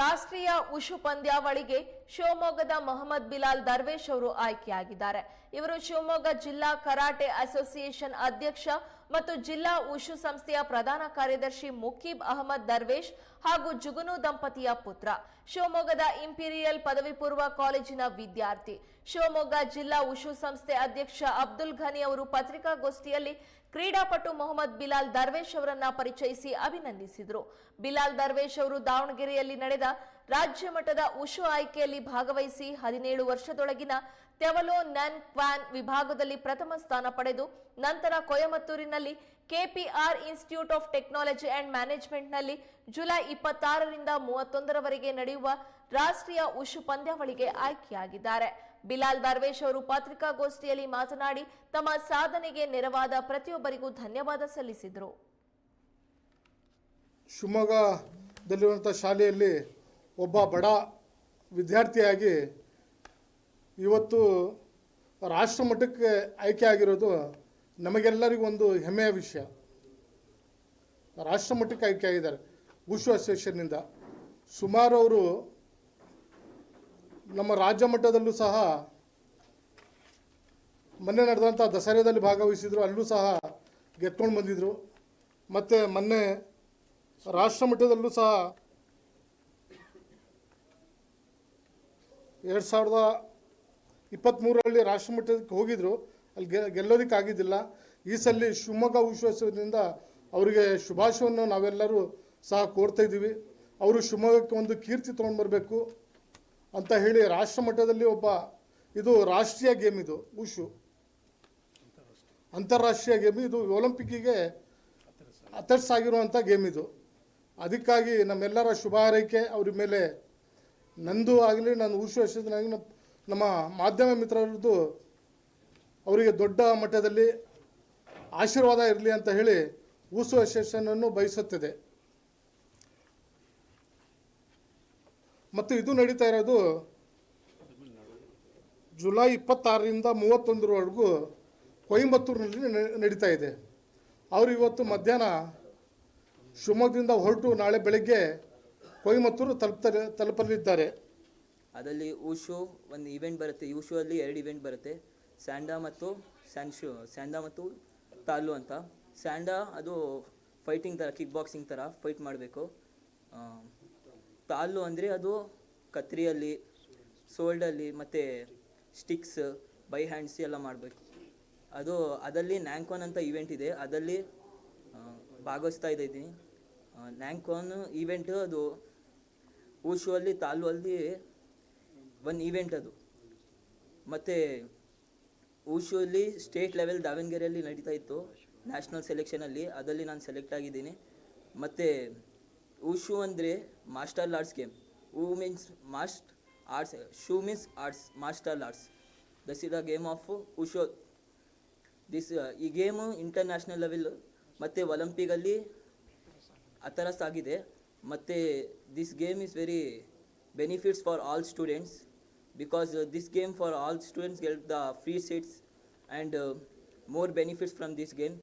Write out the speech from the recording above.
ರಾಷ್ಟ್ರೀಯ ಉಷು ಪಂದ್ಯಾವಳಿಗೆ ಶಿವಮೊಗ್ಗದ ಮೊಹಮ್ಮದ್ ಬಿಲಾಲ್ ದರ್ವೇಶ್ ಅವರು ಆಯ್ಕೆಯಾಗಿದ್ದಾರೆ. ಇವರು ಶಿವಮೊಗ್ಗ ಜಿಲ್ಲಾ ಕರಾಟೆ ಅಸೋಸಿಯೇಷನ್ ಅಧ್ಯಕ್ಷ ಮತ್ತು ಜಿಲ್ಲಾ ಉಶು ಸಂಸ್ಥೆಯ ಪ್ರಧಾನ ಕಾರ್ಯದರ್ಶಿ ಮುಕೀಬ್ ಅಹಮದ್ ದರ್ವೇಶ್ ಹಾಗೂ ಜುಗುನು ದಂಪತಿಯ ಪುತ್ರ. ಶಿವಮೊಗ್ಗದ ಇಂಪೀರಿಯಲ್ ಪದವಿ ಪೂರ್ವ ಕಾಲೇಜಿನ ವಿದ್ಯಾರ್ಥಿ. ಶಿವಮೊಗ್ಗ ಜಿಲ್ಲಾ ಉಶು ಸಂಸ್ಥೆ ಅಧ್ಯಕ್ಷ ಅಬ್ದುಲ್ ಘನಿ ಅವರು ಪತ್ರಿಕಾಗೋಷ್ಠಿಯಲ್ಲಿ ಕ್ರೀಡಾಪಟು ಮೊಹಮ್ಮದ್ ಬಿಲಾಲ್ ದರ್ವೇಶ್ ಅವರನ್ನ ಪರಿಚಯಿಸಿ ಅಭಿನಂದಿಸಿದರು. ಬಿಲಾಲ್ ದರ್ವೇಶ್ ಅವರು ದಾವಣಗೆರೆಯಲ್ಲಿ ನಡೆದ ರಾಜ್ಯ ಮಟ್ಟದ ಉಷು ಆಯ್ಕೆಯಲ್ಲಿ ಭಾಗವಹಿಸಿ ಹದಿನೇಳು ವರ್ಷದೊಳಗಿನ ತೆವಲೋ ನನ್ ಕ್ವಾನ್ ವಿಭಾಗದಲ್ಲಿ ಪ್ರಥಮ ಸ್ಥಾನ ಪಡೆದು ನಂತರ ಕೊಯಮತ್ತೂರಿನಲ್ಲಿ KPR institute of technology and ಮ್ಯಾನೇಜ್ಮೆಂಟ್ನಲ್ಲಿ July ಇಪ್ಪತ್ತಾರರಿಂದ ಮೂವತ್ತೊಂದರವರೆಗೆ ನಡೆಯುವ ರಾಷ್ಟ್ರೀಯ ಉಷು ಪಂದ್ಯಾವಳಿಗೆ ಆಯ್ಕೆಯಾಗಿದ್ದಾರೆ. ಬಿಲಾಲ್ ದರ್ವೇಶ್ ಅವರು ಪತ್ರಿಕಾಗೋಷ್ಠಿಯಲ್ಲಿ ಮಾತನಾಡಿ, ತಮ್ಮ ಸಾಧನೆಗೆ ನೆರವಾದ ಪ್ರತಿಯೊಬ್ಬರಿಗೂ ಧನ್ಯವಾದ ಸಲ್ಲಿಸಿದರು. ಶಿವಮೊಗ್ಗದಲ್ಲಿರುವಂಥ ಶಾಲೆಯಲ್ಲಿ ಒಬ್ಬ ಬಡ ವಿದ್ಯಾರ್ಥಿಯಾಗಿ ಇವತ್ತು ರಾಷ್ಟ್ರ ಮಟ್ಟಕ್ಕೆ ಆಯ್ಕೆ ಆಗಿರೋದು ನಮಗೆಲ್ಲರಿಗೂ ಒಂದು ಹೆಮ್ಮೆಯ ವಿಷಯ. ರಾಷ್ಟ್ರ ಮಟ್ಟಕ್ಕೆ ಆಯ್ಕೆ ಆಗಿದ್ದಾರೆ. ಉಶು ಅಸೋಸಿಯೇಷನ್ನಿಂದ. ಸುಮಾರು ಅವರು ನಮ್ಮ ರಾಜ್ಯ ಮಟ್ಟದಲ್ಲೂ ಸಹ ಮೊನ್ನೆ ನಡೆದಂಥ ದಸರಾದಲ್ಲಿ ಭಾಗವಹಿಸಿದ್ರು. ಅಲ್ಲೂ ಸಹ ಗೆದ್ಕೊಂಡು ಬಂದಿದ್ರು. ಮತ್ತು ಮೊನ್ನೆ ರಾಷ್ಟ್ರ ಮಟ್ಟದಲ್ಲೂ ಸಹ ಎರಡು ಸಾವಿರದ ಇಪ್ಪತ್ತ್ಮೂರರಲ್ಲಿ ರಾಷ್ಟ್ರಮಟ್ಟಕ್ಕೆ ಹೋಗಿದ್ದರು ಅಲ್ಲಿ ಗೆ ಗೆಲ್ಲೋದಕ್ಕೆ ಆಗಿದ್ದಿಲ್ಲ. ಈ ಸಲ ಶಿವಮೊಗ್ಗ ವಿಶ್ವಾಸದಿಂದ ಅವರಿಗೆ ಶುಭಾಶಯವನ್ನು ನಾವೆಲ್ಲರೂ ಸಹ ಕೋರ್ತಾ ಇದ್ದೀವಿ. ಅವರು ಶಿವಮೊಗ್ಗಕ್ಕೆ ಒಂದು ಕೀರ್ತಿ ತೊಗೊಂಡು ಬರಬೇಕು ಅಂತ ಹೇಳಿ ರಾಷ್ಟ್ರ ಮಟ್ಟದಲ್ಲಿ ಒಬ್ಬ, ಇದು ರಾಷ್ಟ್ರೀಯ ಗೇಮ್ ಇದು, ಉಶು. ಅಂತಾರಾಷ್ಟ್ರೀಯ ಗೇಮ್ ಇದು, ಒಲಿಂಪಿಕ್ಕಿಗೆ ಅತಡ್ಸಾಗಿರುವಂಥ ಗೇಮ್ ಇದು. ಅದಕ್ಕಾಗಿ ನಮ್ಮೆಲ್ಲರ ಶುಭ ಹಾರೈಕೆ, ಅವ್ರ ಮೇಲೆ ನಂದು ಆಗಲಿ, ನಾನು ಅಷ್ಟನಾಗಿ ನಮ್ಮ ಮಾಧ್ಯಮ ಮಿತ್ರರದ್ದು ಅವರಿಗೆ ದೊಡ್ಡ ಮಟ್ಟದಲ್ಲಿ ಆಶೀರ್ವಾದ ಇರಲಿ ಅಂತ ಹೇಳಿ ಉಸು ಅಸೋಸಿಯೇಷನನ್ನು ಬಯಸುತ್ತಿದೆ. ಮತ್ತು ಇದು ನಡೀತಾ ಇರೋದು ಜುಲೈ ಇಪ್ಪತ್ತಾರರಿಂದ ಮೂವತ್ತೊಂದರವರೆಗೂ ಕೊಯಂಬತ್ತೂರಿನಲ್ಲಿ ನಡೀತಾ ಇದೆ. ಅವರು ಇವತ್ತು ಮಧ್ಯಾಹ್ನ ಶಿವಮೊಗ್ಗದಿಂದ ಹೊರಟು ನಾಳೆ ಬೆಳಗ್ಗೆ ಕೊಯಮತ್ತೂರು ತಲುಪ್ತಾರೆ, ತಲುಪಲಿದ್ದಾರೆ. ಅದರಲ್ಲಿ ಊಶು ಒಂದು ಇವೆಂಟ್ ಬರುತ್ತೆ. ಯೂಶು ಅಲ್ಲಿ ಎರಡು ಇವೆಂಟ್ ಬರುತ್ತೆ. ಸ್ಯಾಂಡಾ ಮತ್ತು ಸ್ಯಾನ್ಶು ಸ್ಯಾಂಡಾ ಮತ್ತು ತಾಲು ಅಂತ. ಸ್ಯಾಂಡಾ ಅದು ಫೈಟಿಂಗ್ ಥರ ಕಿಕ್ ಬಾಕ್ಸಿಂಗ್ ಥರ ಫೈಟ್ ಮಾಡಬೇಕು ತಾಲು ಅಂದರೆ ಅದು ಕತ್ರಿಯಲ್ಲಿ, ಸೋಲ್ಡಲ್ಲಿ ಮತ್ತು ಸ್ಟಿಕ್ಸ್ ಬೈ ಹ್ಯಾಂಡ್ಸ್ ಎಲ್ಲ ಮಾಡಬೇಕು. ಅದು, ಅದರಲ್ಲಿ ನ್ಯಾಂಕ್ವನ್ ಅಂತ ಇವೆಂಟ್ ಇದೆ. ಅದರಲ್ಲಿ ಭಾಗವಹಿಸ್ತಾ ಇದ್ದೀನಿ. ನ್ಯಾಂಕಾನ್ ಇವೆಂಟ್ ಅದು ಊಶು ಅಲ್ಲಿ ತಾಲು ಅಲ್ಲಿ ಒಂದು ಈವೆಂಟ್ ಅದು. ಮತ್ತು ಊಶು ಅಲ್ಲಿ ಸ್ಟೇಟ್ ಲೆವೆಲ್ ದಾವಣಗೆರೆಯಲ್ಲಿ ನಡೀತಾ ಇತ್ತು ನ್ಯಾಷನಲ್ ಸೆಲೆಕ್ಷನಲ್ಲಿ ಅದರಲ್ಲಿ ನಾನು ಸೆಲೆಕ್ಟ್ ಆಗಿದ್ದೀನಿ. ಮತ್ತು ಊಶು ಅಂದರೆ master arts game wu means master arts shu means arts master lords thus is the game of wushu this ಈ ಗೇಮು ಇಂಟರ್ನ್ಯಾಷನಲ್ ಲೆವೆಲ್ ಮತ್ತು ಒಲಿಂಪಿಗಲ್ಲಿ ಆ ಥರ ಸಾಗಿದೆ ಮತ್ತು this game is very benefits for all students because this game for all students get the free seats and more benefits from this game